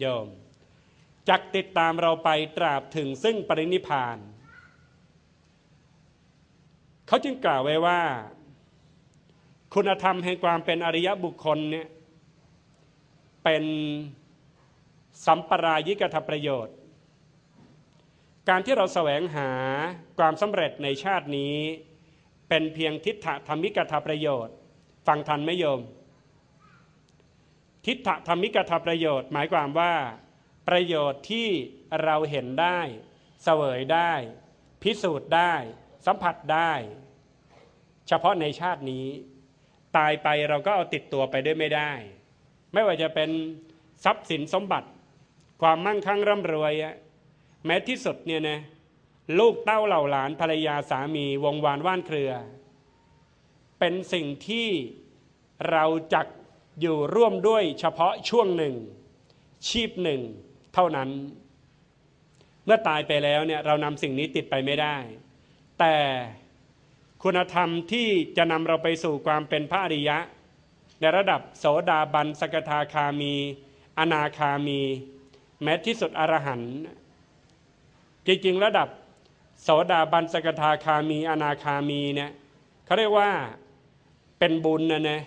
โยมจักติดตามเราไปตราบถึงซึ่งปรินิพาน เขาจึงกล่าวไว้ว่า คุณธรรมแห่งความเป็นอริยบุคคลเนี่ยเป็นสัมปรายิกถประโยชน์ การที่เราแสวงหาความสำเร็จในชาตินี้ เป็นเพียงทิฏฐธรรมิกถประโยชน์ ฟังทันไหมโยม ทิฏฐธรรมิกถประโยชน์ หมายความว่า ประโยชน์ที่เราเห็นได้ เสวยได้ พิสูจน์ได้ สัมผัสได้ เฉพาะในชาตินี้ ตายไปเราก็เอาติดตัวไปด้วยไม่ได้ ไม่ว่าจะเป็นทรัพย์สินสมบัติ ความมั่งคั่งร่ำรวย แม้ที่สุดเนี่ยนะลูกเต้าเหล่าหลานภรรยาสามีวงวานว่านเครือ เป็นสิ่งที่เราจัก อยู่ร่วมด้วยเฉพาะช่วงหนึ่ง ชีพหนึ่งเท่านั้น เมื่อตายไปแล้วเนี่ยเรานำสิ่งนี้ติดไปไม่ได้ แต่คุณธรรมที่จะนำเราไปสู่ความเป็นพระอริยะ ในระดับโสดาบันสกทาคามี อนาคามี แม้ที่สุดอรหันต์จริงๆระดับโสดาบันสกทาคามี อนาคามีเนี่ยเขาเรียกว่าเป็นบุญนะเนะ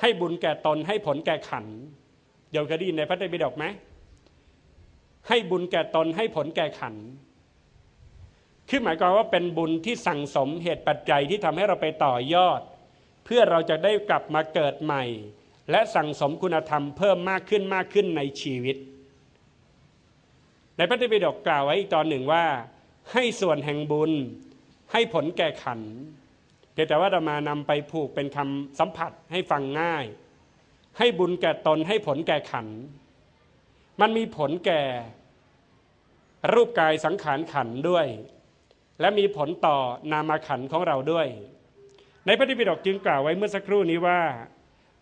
ให้บุญแก่ตนให้ผลแก่ขันโยมเคยได้ยินในพระไตรปิฎกไหมให้บุญแก่ตนให้ผลแก่ขันคือหมายความว่าเป็นบุญที่สั่งสมเหตุปัจจัยที่ทำให้เราไปต่อยอด เพื่อเราจะได้กลับมาเกิดใหม่ และสั่งสมคุณธรรมเพิ่มมากขึ้นมากขึ้นในชีวิต ในพระไตรปิฎกกล่าวไว้อีกตอนหนึ่งว่า ให้ส่วนแห่งบุญให้ผลแก่ขัน เพียงแต่ว่าเรามานำไปผูกเป็นคำสัมผัสให้ฟังง่าย ให้บุญแก่ตนให้ผลแก่ขัน มันมีผลแก่ รูปกายสังขารขันด้วย และมีผลต่อนามขันของเราด้วย ในพระธรรมปิฎกจึงกล่าวไว้เมื่อสักครู่นี้ว่า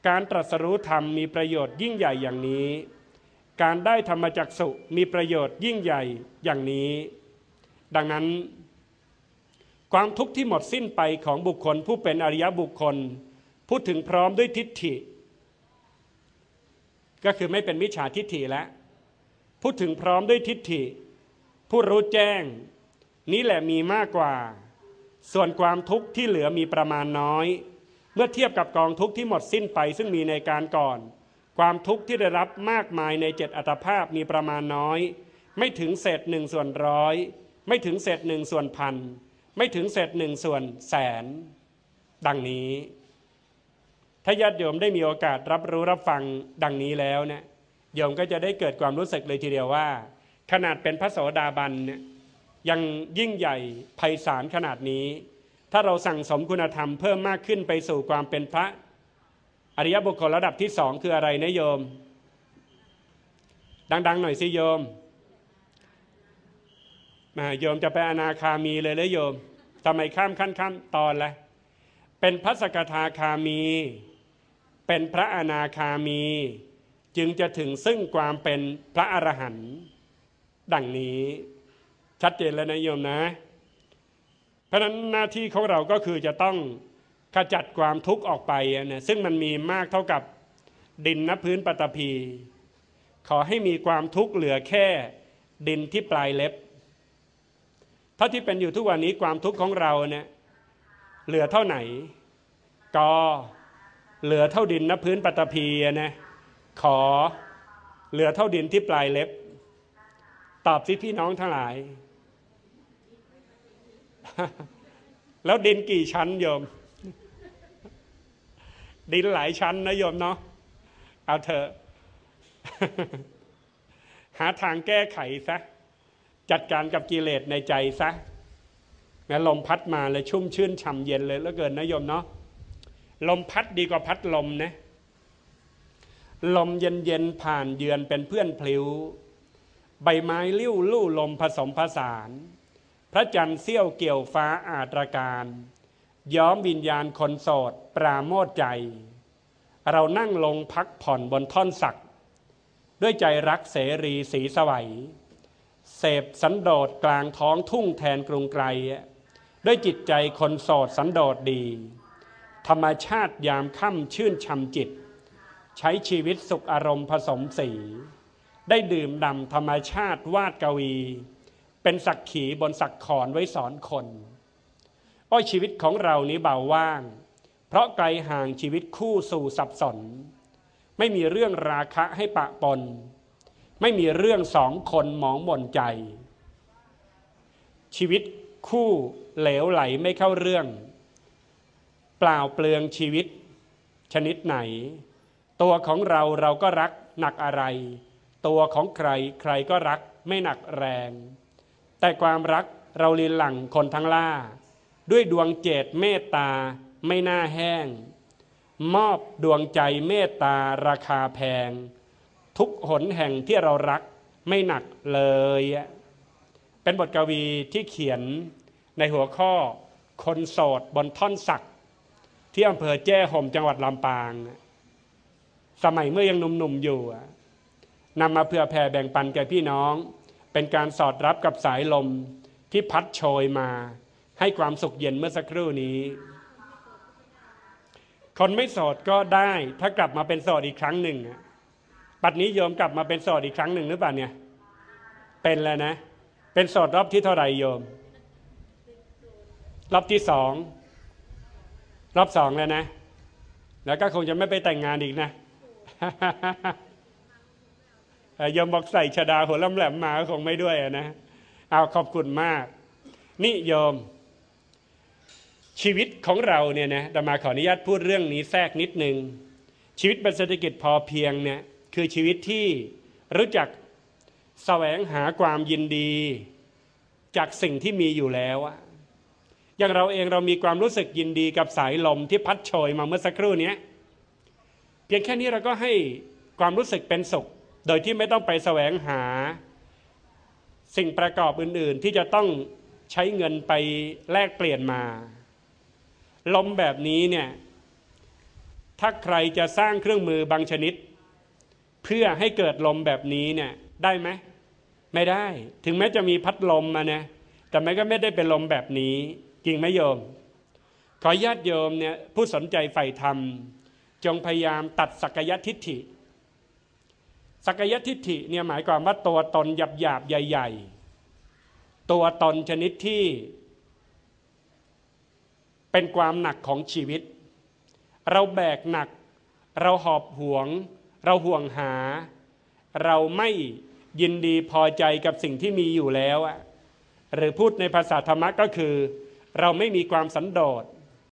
การตรัสรู้ธรรมมีประโยชน์ยิ่งใหญ่อย่างนี้ การได้ธรรมจักสุมีประโยชน์ยิ่งใหญ่อย่างนี้ ดังนั้น ความทุกข์ที่หมดสิ้นไปของบุคคลผู้เป็นอริยบุคคล พูดถึงพร้อมด้วยทิฏฐิ ก็คือไม่เป็นมิจฉาทิฏฐิแล้วพูดถึงพร้อมด้วยทิฏฐิ ผู้รู้แจ้ง นี้แหละมีมากกว่า ส่วนความทุกข์ที่เหลือมีประมาณน้อย เมื่อเทียบกับกองทุกข์ที่หมดสิ้นไปซึ่งมีในการก่อน ความทุกข์ที่ได้รับมากมายในเจ็ดอัตภาพมีประมาณน้อย ไม่ถึงเศษหนึ่งส่วนร้อย ไม่ถึงเศษหนึ่งส่วนพัน ไม่ถึงเศษหนึ่งส่วนแสน ดังนี้ ถ้าญาติโยมได้มีโอกาสรับรู้รับฟังดังนี้แล้วเนี่ยโยมก็จะได้เกิดความรู้สึกเลยทีเดียวว่า ขนาดเป็นพระโสดาบันเนี่ยยังยิ่งใหญ่ไพศาลขนาดนี้ ถ้าเราสั่งสมคุณธรรมเพิ่มมากขึ้นไปสู่ความเป็นพระ อริยบุคคลระดับที่สองคืออะไรนะโยม ดัง ๆ หน่อยสิโยม มาโยมจะไปอนาคามีเลยเลยโยมทำไมข้ามขั้นข้ามตอนละเป็นพระสกทาคามี เป็นพระอนาคามี จึงจะถึงซึ่งความเป็นพระอรหันต์ดังนี้ชัดเจนแล้วนะโยมนะ เพราะนั้นหน้าที่ของเราก็คือจะต้องขจัดความทุกข์ออกไปนะซึ่งมันมีมากเท่ากับดินนพื้นปฐพี ขอให้มีความทุกข์เหลือแค่ดินที่ปลายเล็บ เท่าที่เป็นอยู่ทุกวันนี้ความทุกข์ของเราเนี่ยเหลือเท่าไหนกอเหลือเท่าดินนะพื้นปฐพีนะขอเหลือเท่าดินที่ปลายเล็บ ตอบสิพี่น้องทั้งหลาย แล้วดินกี่ชั้นโยม ดินหลายชั้นนะโยมเนาะเอาเถอะหาทางแก้ไขซะ จัดการกับกิเลสในใจซะแม้ลมพัดมาเลยชุ่มชื่นฉ่ำเย็นเลยแล้วเกินนะโยมเนาะลมพัดดีกว่าพัดลมนะลมเย็นเย็นผ่านเยือนเป็นเพื่อนพลิ้ว ใบไม้ลิ้วลู่ลมผสมผสาน พระจันทร์เสี้ยวเกี่ยวฟ้าอาตรการ ย้อมวิญญาณคนโสดปราโมทใจ เรานั่งลงพักผ่อนบนท่อนศัก ด้วยใจรักเสรีสีสวัย เสพสันโดษกลางท้องทุ่งแทนกรุงไกลด้วยจิตใจคนโสดสันโดษดี ธรรมชาติยามค่ำชื่นชำจิต ใช้ชีวิตสุขอารมณ์ผสมสี ได้ดื่มด่ำธรรมชาติวาดกวี เป็นสักขีบนสักขอนไว้สอนคนอ้อยชีวิตของเรานี้เบาว่าง เพราะไกลห่างชีวิตคู่สู่สับสน ไม่มีเรื่องราคะให้ปะปน ไม่มีเรื่องสองคนหมองหม่นใจ ชีวิตคู่เหลวไหลไม่เข้าเรื่อง เปล่าเปลืองชีวิต ชนิดไหน ตัวของเราเราก็รักหนักอะไร ตัวของใครใครก็รักไม่หนักแรง แต่ความรักเราลีหลังคนทั้งล่า ด้วยดวงเจตเมตตาไม่น่าแห้ง มอบดวงใจเมตตาราคาแพง ทุกหนแห่งที่เรารักไม่หนักเลย เป็นบทกวีที่เขียนในหัวข้อคนโสดบนท่อนสักที่อำเภอแจ้ห่มจังหวัดลำปาง สมัยเมื่อยังหนุ่มๆอยู่นำมาเพื่อแผ่แบ่งปันแก่พี่น้อง เป็นการสอดรับกับสายลมที่พัดโชยมาให้ความสุขเย็นเมื่อสักครู่นี้ คนไม่โสดก็ได้ถ้ากลับมาเป็นโสดอีกครั้งหนึ่ง ปัจนี้โยมกลับมาเป็นโสดอีกครั้งหนึ่งหรือเปล่าเนี่ย เป็นแล้วนะ เป็นโสดรอบที่เท่าไหร่โยม รอบที่สองรอบสองแล้วนะ แล้วก็คงจะไม่ไปแต่งงานอีกนะยมบอกใส่ชดาหัวลำแหลมมาคงไม่ด้วยนะ เอาขอบคุณมาก นี่โยม ชีวิตของเราเนี่ยนะแต่มาขออนุญาตพูดเรื่องนี้แทรกนิดนึง ชีวิตเป็นเศรษฐกิจพอเพียงเนี่ย คือชีวิตที่รู้จักแสวงหาความยินดี จากสิ่งที่มีอยู่แล้วอะอย่างเราเองเรามีความรู้สึกยินดีกับสายลมที่พัดโชยมาเมื่อสักครู่นี้เพียงแค่นี้เราก็ให้ความรู้สึกเป็นสุข โดยที่ไม่ต้องไปแสวงหา สิ่งประกอบอื่นๆ ที่จะต้องใช้เงินไปแลกเปลี่ยนมา ลมแบบนี้เนี่ยถ้าใครจะสร้างเครื่องมือบางชนิด พื่อให้เกิดลมแบบนี้เนี่ยได้ไหมไม่ได้ ถึงแม้จะมีพัดลมมาเนี่ยแต่มันก็ไม่ได้เป็นลมแบบนี้ จริงไหมโยม ขอญาติโยมเนี่ยผู้สนใจใฝ่ธรรม จงพยายามตัดสักยทิฏฐิ สักยทิฏฐิเนี่ยหมายความว่าตัวตนหยาบหยาบใหญ่ ๆ ตัวตนชนิดที่ เป็นความหนักของชีวิต เราแบกหนัก เราหอบห่วง เราห่วงหา เราไม่ยินดีพอใจกับสิ่งที่มีอยู่แล้วหรือพูดในภาษาธรรมะก็คือ เราไม่มีความสันโดษ